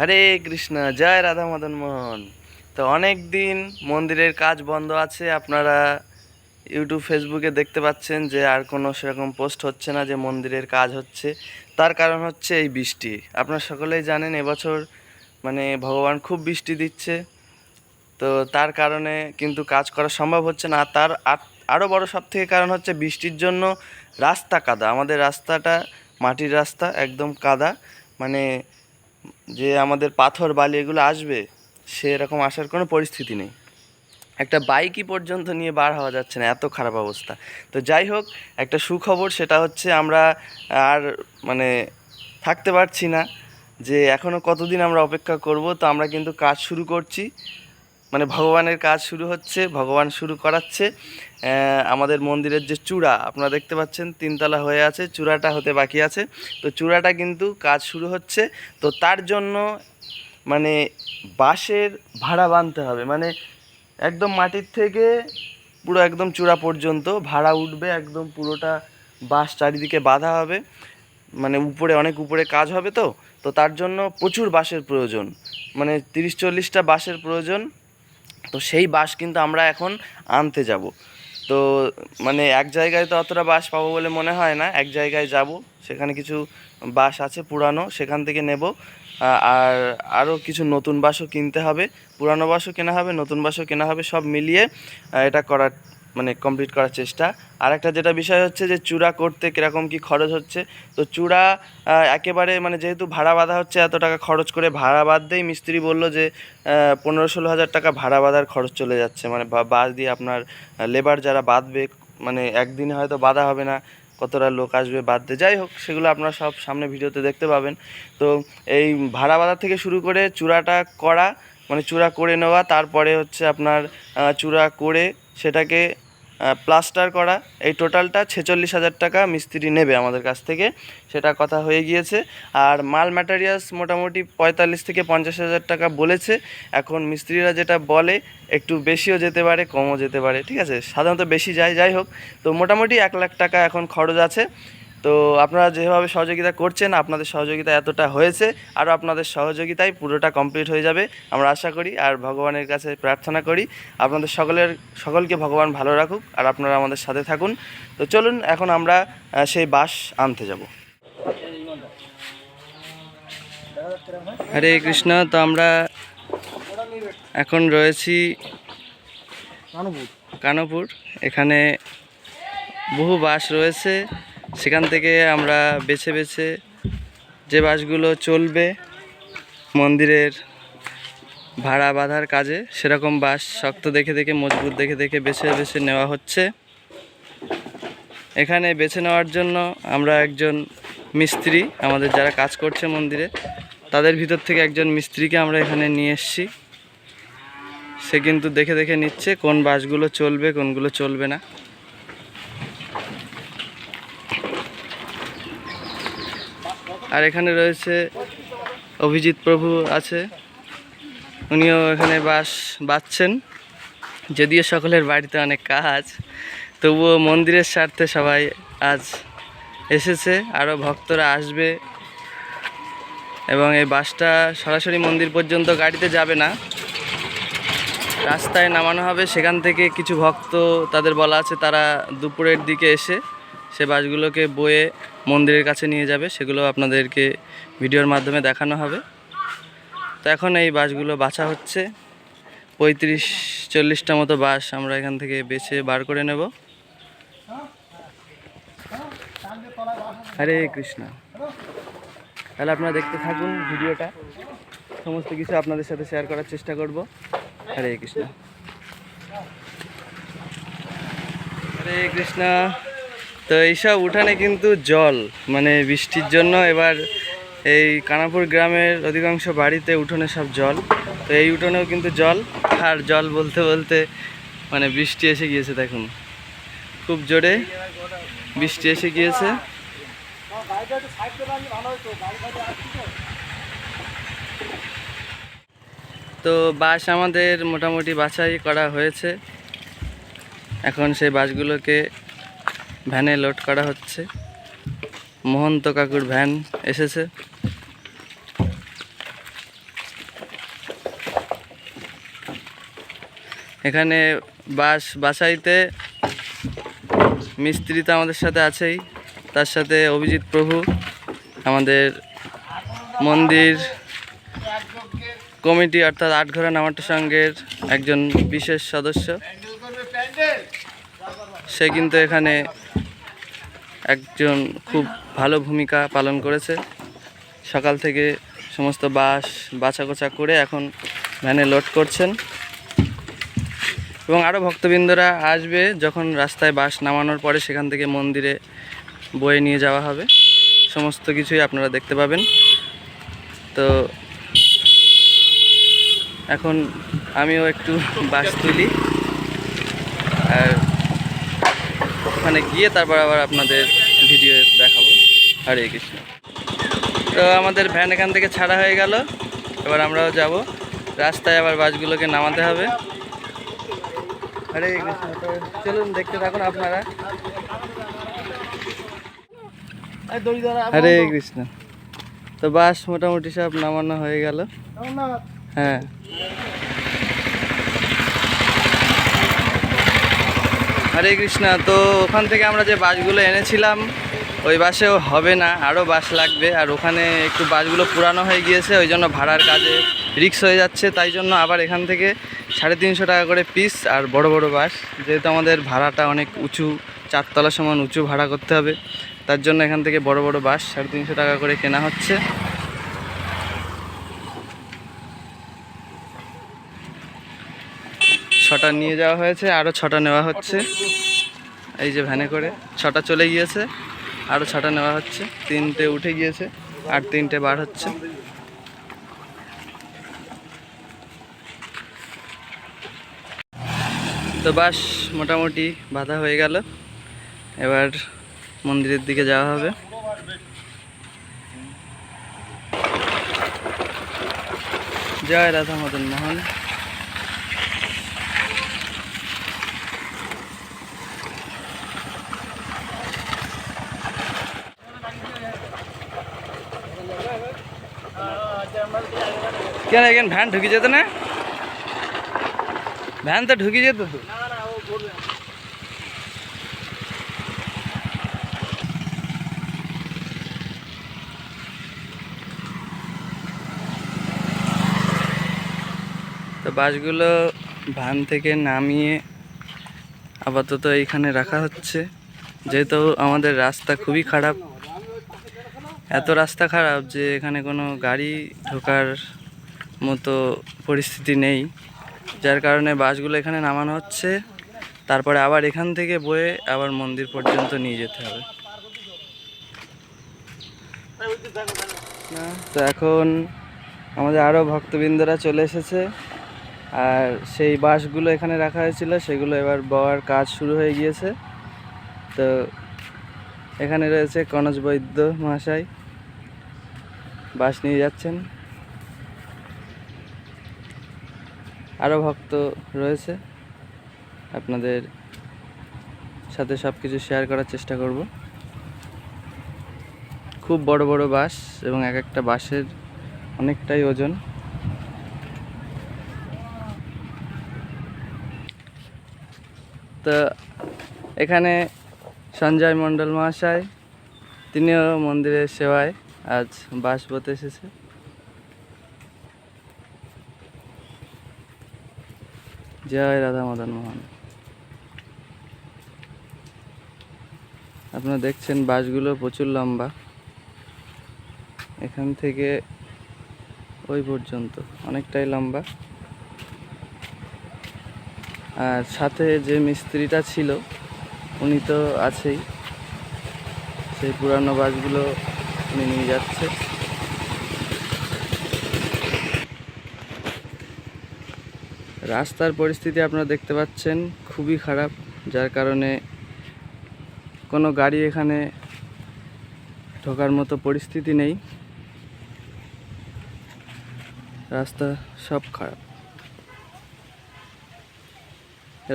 হরে কৃষ্ণ, জয় রাধা মদন মোহন। তো অনেক দিন মন্দিরের কাজ বন্ধ আছে, আপনারা ইউটিউব ফেসবুকে দেখতে পাচ্ছেন যে আর কোনো সেরকম পোস্ট হচ্ছে না যে মন্দিরের কাজ হচ্ছে। তার কারণ হচ্ছে এই বৃষ্টি। আপনারা সকলেই জানেন, এবছর মানে ভগবান খুব বৃষ্টি দিচ্ছে। তো তার কারণে কিন্তু কাজ করা সম্ভব হচ্ছে না। তার আর- আরও বড় সব থেকে কারণ হচ্ছে বৃষ্টির জন্য রাস্তা কাদা। আমাদের রাস্তাটা মাটির রাস্তা, একদম কাদা। মানে যে আমাদের পাথর, বালি এগুলো আসবে সেরকম আসার কোনো পরিস্থিতি নেই। একটা বাইকই পর্যন্ত নিয়ে বার হওয়া যাচ্ছে না, এত খারাপ অবস্থা। তো যাই হোক, একটা সুখবর সেটা হচ্ছে আমরা আর মানে থাকতে পারছি না, যে এখনও কতদিন আমরা অপেক্ষা করব, তো আমরা কিন্তু কাজ শুরু করছি। মানে ভগবানের কাজ শুরু হচ্ছে, ভগবান শুরু করাচ্ছে। আমাদের মন্দিরের যে চূড়া, আপনারা দেখতে পাচ্ছেন, তিনতলা হয়ে আছে, চূড়াটা হতে বাকি আছে। তো চূড়াটা কিন্তু কাজ শুরু হচ্ছে। তো তার জন্য মানে বাঁশের ভাড়া বাঁধতে হবে। মানে একদম মাটির থেকে পুরো একদম চূড়া পর্যন্ত ভাড়া উঠবে, একদম পুরোটা বাঁশ চারিদিকে বাঁধা হবে। মানে উপরে, অনেক উপরে কাজ হবে তো। তো তার জন্য প্রচুর বাঁশের প্রয়োজন। মানে তিরিশ চল্লিশটা বাঁশের প্রয়োজন। তো সেই বাস কিন্তু আমরা এখন আনতে যাব। তো মানে এক জায়গায় তো অতটা বাস পাবো বলে মনে হয় না, এক জায়গায় যাব, সেখানে কিছু বাস আছে পুরানো, সেখান থেকে নেব। আর আরও কিছু নতুন বাসও কিনতে হবে, পুরানো বাসও কেনা হবে, নতুন বাসও কেনা হবে, সব মিলিয়ে এটা করার মানে কমপ্লিট করার চেষ্টা। আর একটা যেটা বিষয় হচ্ছে যে চূড়া করতে কীরকম কী খরচ হচ্ছে? তো চূড়া একেবারে মানে যেহেতু ভাড়া বাঁধা হচ্ছে, এত টাকা খরচ করে ভাড়া বাঁধতেই মিস্ত্রি বলল যে পনেরো ষোলো হাজার টাকা ভাড়া বাঁধার খরচ চলে যাচ্ছে। মানে বা- বাঁশ দিয়ে আপনার লেবার যারা বাঁধবে মানে একদিনে হয়তো বাঁধা হবে না, কতটা লোক আসবে বাঁধতে। যাই হোক, সেগুলো আপনারা সব সামনে ভিডিওতে দেখতে পাবেন। তো এই ভাড়া বাঁধা থেকে শুরু করে চূড়াটা করা মানে চূড়া করে নেওয়া, তারপরে হচ্ছে আপনার চূড়া করে সেটাকে প্লাস্টার করা। এই টোটালটা ছেচল্লিশ হাজার টাকা মিস্ত্রি নেবে আমাদের কাছ থেকে, সেটা কথা হয়ে গিয়েছে। আর মাল ম্যাটেরিয়ালস মোটামুটি পঁয়তাল্লিশ থেকে পঞ্চাশ হাজার টাকা বলেছে। এখন মিস্ত্রিরা যেটা বলে, একটু বেশিও যেতে পারে, কমও যেতে পারে, ঠিক আছে? সাধারণত বেশি যায়, যাই হোক। তো মোটামুটি এক লাখ টাকা এখন খরচ আছে। তো আপনারা যেভাবে সহযোগিতা করছেন আপনাদের সহযোগিতা এতটা হয়েছে আরও আপনাদের সহযোগিতায় পুরোটা কমপ্লিট হয়ে যাবে। আমরা আশা করি আর ভগবানের কাছে প্রার্থনা করি। আপনাদের সকলের সকলকে ভগবান ভালো রাখুক আর আপনারা আমাদের সাথে থাকুন। তো চলুন এখন আমরা সেই বাস আনতে যাব। হরে কৃষ্ণ তো আমরা এখন রয়েছি কানপুর। এখানে বহু বাস রয়েছে। সেখান থেকে আমরা বেছে বেছে যে বাসগুলো চলবে মন্দিরের ভাড়া বাঁধার কাজে, সেরকম বাস শক্ত দেখে দেখে, মজবুত দেখে দেখে বেছে বেছে নেওয়া হচ্ছে। এখানে বেছে নেওয়ার জন্য আমরা একজন মিস্ত্রি, আমাদের যারা কাজ করছে মন্দিরে, তাদের ভিতর থেকে একজন মিস্ত্রিকে আমরা এখানে নিয়ে এসেছি। সে কিন্তু দেখে দেখে নিচ্ছে কোন বাসগুলো চলবে, কোনগুলো চলবে না। আর এখানে রয়েছে অভিজিৎ প্রভু আছে। উনিও এখানে বাস বাঁচছেন। যদিও সকলের বাড়িতে অনেক কাজ, তবুও মন্দিরের স্বার্থে সবাই আজ এসেছে, আরও ভক্তরা আসবে এবং এই বাসটা সরাসরি মন্দির পর্যন্ত গাড়িতে যাবে না। রাস্তায় নামানো হবে, সেখান থেকে কিছু ভক্ত তাদের বলা আছে তারা দুপুরের দিকে এসে সে বাসগুলোকে বয়ে মন্দিরের কাছে নিয়ে যাবে, সেগুলো আপনাদেরকে ভিডিওর মাধ্যমে দেখানো হবে। তো এখন এই বাসগুলো বাছা হচ্ছে। পঁয়ত্রিশ, চল্লিশটা মতো বাস আমরা এখান থেকে বেছে বার করে নেব। হরে কৃষ্ণ। তাহলে আপনারা দেখতে থাকুন ভিডিওটা। সমস্ত কিছু আপনাদের সাথে শেয়ার করার চেষ্টা করব। হরে কৃষ্ণ। হরে কৃষ্ণ। তো এইসব উঠানে কিন্তু জল মানে বৃষ্টির জন্য এবার এই কানাপুর গ্রামের অধিকাংশ বাড়িতে উঠোনে সব জল। তো এই উঠোনেও কিন্তু জল, আর জল বলতে বলতে মানে বৃষ্টি এসে গিয়েছে দেখুন। খুব জোরে বৃষ্টি এসে গিয়েছে। তো বাস আমাদের মোটামুটি বাছাই করা হয়েছে। এখন সেই বাসগুলোকে ভ্যানে লোড করা হচ্ছে। মহন্ত কাকুর ভ্যান এসেছে। এখানে বাস, বাসাইতে মিস্ত্রি তো আমাদের সাথে আছেই। তার সাথে অভিজিৎ প্রভু, আমাদের মন্দির কমিটি অর্থাৎ আটঘরা নামাটা সঙ্গের একজন বিশেষ সদস্য। সে কিন্তু এখানে একজন খুব ভালো ভূমিকা পালন করেছে। সকাল থেকে সমস্ত বাস বাছাকোচা করে এখন ভ্যানে লোড করছেন। এবং আরও ভক্তবৃন্দরা আসবে যখন রাস্তায় বাস নামানোর পরে সেখান থেকে মন্দিরে বয়ে নিয়ে যাওয়া হবে। সমস্ত কিছুই আপনারা দেখতে পাবেন। তো এখন আমিও একটু বাস তুলি। আর ওখানে গিয়ে তারপর আবার আপনাদের হরে কৃষ্ণ। তো আমাদের ভ্যান এখান থেকে ছাড়া হয়ে গেল। এবার আমরাও যাব। রাস্তায় আবার বাসগুলোকে নামাতে হবে। হরে কৃষ্ণ। তো চলুন দেখতে থাকুন আপনারা। হরে কৃষ্ণ। তো বাস মোটামুটি সব নামানো হয়ে গেল। হ্যাঁ। হরে কৃষ্ণা। তো ওখান থেকে আমরা যে বাসগুলো এনেছিলাম ওই বাসেও হবে না আরও বাস লাগবে। আর ওখানে একটু বাসগুলো পুরানো হয়ে গিয়েছে, ওই জন্য ভাড়ার কাজে রিক্স হয়ে যাচ্ছে। তাই জন্য আবার এখান থেকে সাড়ে তিনশো টাকা করে পিস আর বড় বড় বাস। যেহেতু আমাদের ভাড়াটা অনেক উঁচু, চারতলা সমান উঁচু ভাড়া করতে হবে। তার জন্য এখান থেকে বড় বড় বাস সাড়ে তিনশো টাকা করে কেনা হচ্ছে। ছটা নিয়ে যাওয়া হয়েছে আরও ছটা নেওয়া হচ্ছে। এই যে ভ্যানে করে, ছটা চলে গিয়েছে। আরও ছটা নেওয়া হচ্ছে। তিনটে উঠে গিয়েছে আর তিনটে বার হচ্ছে। তো বাস মোটামুটি বাধা হয়ে গেল। এবার মন্দিরের দিকে যাওয়া হবে। জয় রাধা মদন মোহন। কেন এখানে ভ্যান ঢুকে যেত না ভ্যান তো ঢুকে যেত তো তো বাসগুলো ভ্যান থেকে নামিয়ে আপাতত এইখানে রাখা হচ্ছে যেহেতু আমাদের রাস্তা খুবই খারাপ এত রাস্তা খারাপ যে এখানে কোনো গাড়ি ঢোকার মতো পরিস্থিতি নেই। যার কারণে বাসগুলো এখানে নামানো হচ্ছে। তারপরে আবার এখান থেকে বয়ে আবার মন্দির পর্যন্ত নিয়ে যেতে হবে। তো এখন আমাদের আরও ভক্তবৃন্দরা চলে এসেছে। আর সেই বাসগুলো এখানে রাখা হয়েছিল, সেগুলো এবার বওয়ার কাজ শুরু হয়ে গিয়েছে। তো এখানে রয়েছে কনজ বৈদ্য মহাশয়। বাস নিয়ে যাচ্ছেন। আরও ভক্ত রয়েছে। আপনাদের সাথে সব কিছু শেয়ার করার চেষ্টা করব। খুব বড় বড় বাস এবং এক একটা বাসের অনেকটাই ওজন। তো এখানে সঞ্জয় মণ্ডল মহাশয়, তিনিও মন্দিরের সেবায় আজ বাস বতে এসেছে। জয় রাধা মদন মোহন আপনারা দেখছেন বাসগুলো প্রচুর লম্বা। এখান থেকে ওই পর্যন্ত, অনেকটাই লম্বা। আর সাথে যে মিস্ত্রিটা ছিল, উনি তো আছেই। সেই পুরানো বাসগুলো উনি নিয়ে যাচ্ছে। রাস্তার পরিস্থিতি আপনারা দেখতে পাচ্ছেন, খুবই খারাপ, যার কারণে কোনো গাড়ি এখানে ঢোকার মতো পরিস্থিতি নেই। রাস্তা সব খারাপ।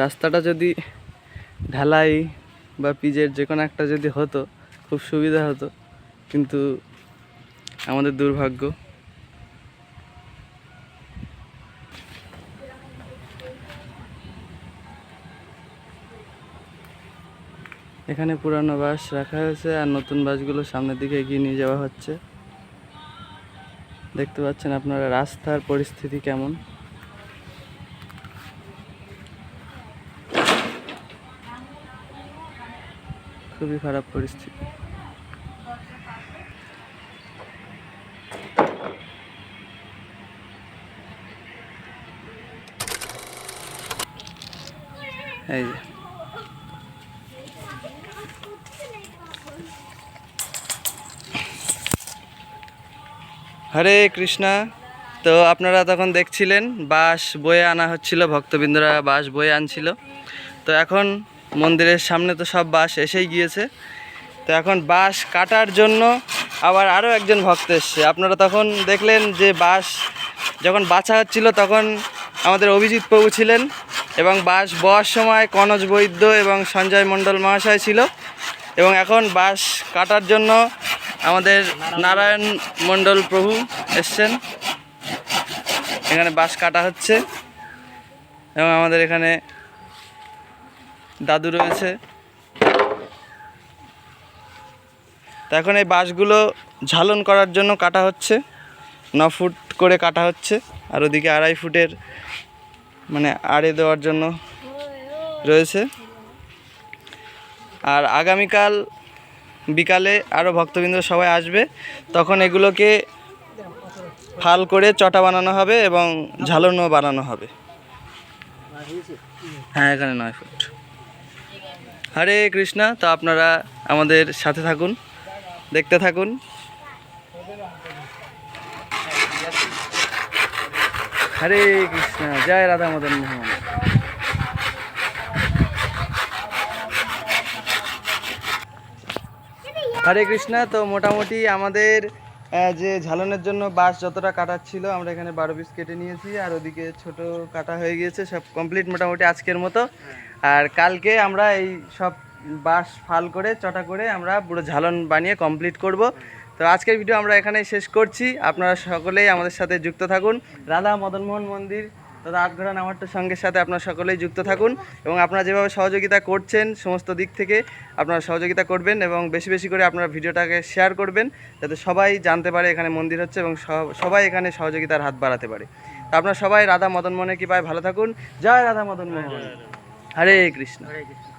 রাস্তাটা যদি ঢালাই বা পিজের যে কোনো একটা যদি হতো, খুব সুবিধা হতো, কিন্তু আমাদের দুর্ভাগ্য। এখানে পুরানো বাস রাখা হয়েছে আর নতুন বাসগুলো সামনের দিকে এগিয়ে নিয়ে যাওয়া হচ্ছে। দেখতে পাচ্ছেন আপনারা রাস্তার পরিস্থিতি কেমন। খুবই খারাপ পরিস্থিতি। এই যে। হরে কৃষ্ণা। তো আপনারা তখন দেখছিলেন, বাঁশ বয়ে আনা হচ্ছিল, ভক্তবৃন্দরা বাঁশ বয়ে আনছিল। তো এখন মন্দিরের সামনে তো সব বাস এসেই গিয়েছে। তো এখন বাঁশ কাটার জন্য আবার আরও একজন ভক্ত এসছে। আপনারা তখন দেখলেন যে বাঁশ যখন বাছা হচ্ছিল, তখন আমাদের অভিজিৎ প্রভু ছিলেন এবং বাঁশ বওয়ার সময় কনজ বৈদ্য এবং সঞ্জয় মণ্ডল মহাশয় ছিল। এবং এখন বাঁশ কাটার জন্য আমাদের নারায়ণ মণ্ডল প্রভু এসছেন। এখানে বাঁশ কাটা হচ্ছে। এবং আমাদের এখানে দাদু রয়েছে। তো এখন এই বাঁশগুলো ঝালন করার জন্য কাটা হচ্ছে। ন ফুট করে কাটা হচ্ছে। আর ওদিকে আড়াই ফুটের মানে আড়ে দেওয়ার জন্য রয়েছে। আর আগামীকাল বিকালে আরও ভক্তবৃন্দ সবাই আসবে। তখন এগুলোকে ফাল করে চটা বানানো হবে এবং ঝালনও বানানো হবে। হ্যাঁ এখানে নয় ফুট। হরে কৃষ্ণা, তো আপনারা আমাদের সাথে থাকুন, দেখতে থাকুন। হরে কৃষ্ণা, জয় রাধা মদন মোহন। হরে কৃষ্ণা, তো মোটামুটি আমাদের যে ঝালনের জন্য বাঁশ যতটা কাটার ছিল, আমরা এখানে বারো পিস কেটে নিয়েছি, আর ওদিকে ছোট কাটা হয়ে গিয়েছে, সব কমপ্লিট মোটামুটি আজকের মতো। আর কালকে আমরা এই সব বাঁশ ফাল করে, চটা করে আমরা পুরো ঝালন বানিয়ে কমপ্লিট করব। তো আজকের ভিডিও আমরা এখানেই শেষ করছি। আপনারা সকলেই আমাদের সাথে যুক্ত থাকুন। রাধা মদনমোহন মন্দির তথা আটঘরা তো সঙ্গে সাথে আপনারা সকলেই যুক্ত থাকুন এবং আপনারা যেভাবে সহযোগিতা করছেন সমস্ত দিক থেকে আপনারা সহযোগিতা করবেন এবং বেশি বেশি করে আপনারা ভিডিওটাকে শেয়ার করবেন যাতে সবাই জানতে পারে এখানে মন্দির হচ্ছে এবং সব- সবাই এখানে সহযোগিতার হাত বাড়াতে পারে। তো আপনারা সবাই রাধা মদন মোহনের কৃপায় ভালো থাকুন। জয় রাধা মদন মোহন হরে কৃষ্ণ। হরে কৃষ্ণ।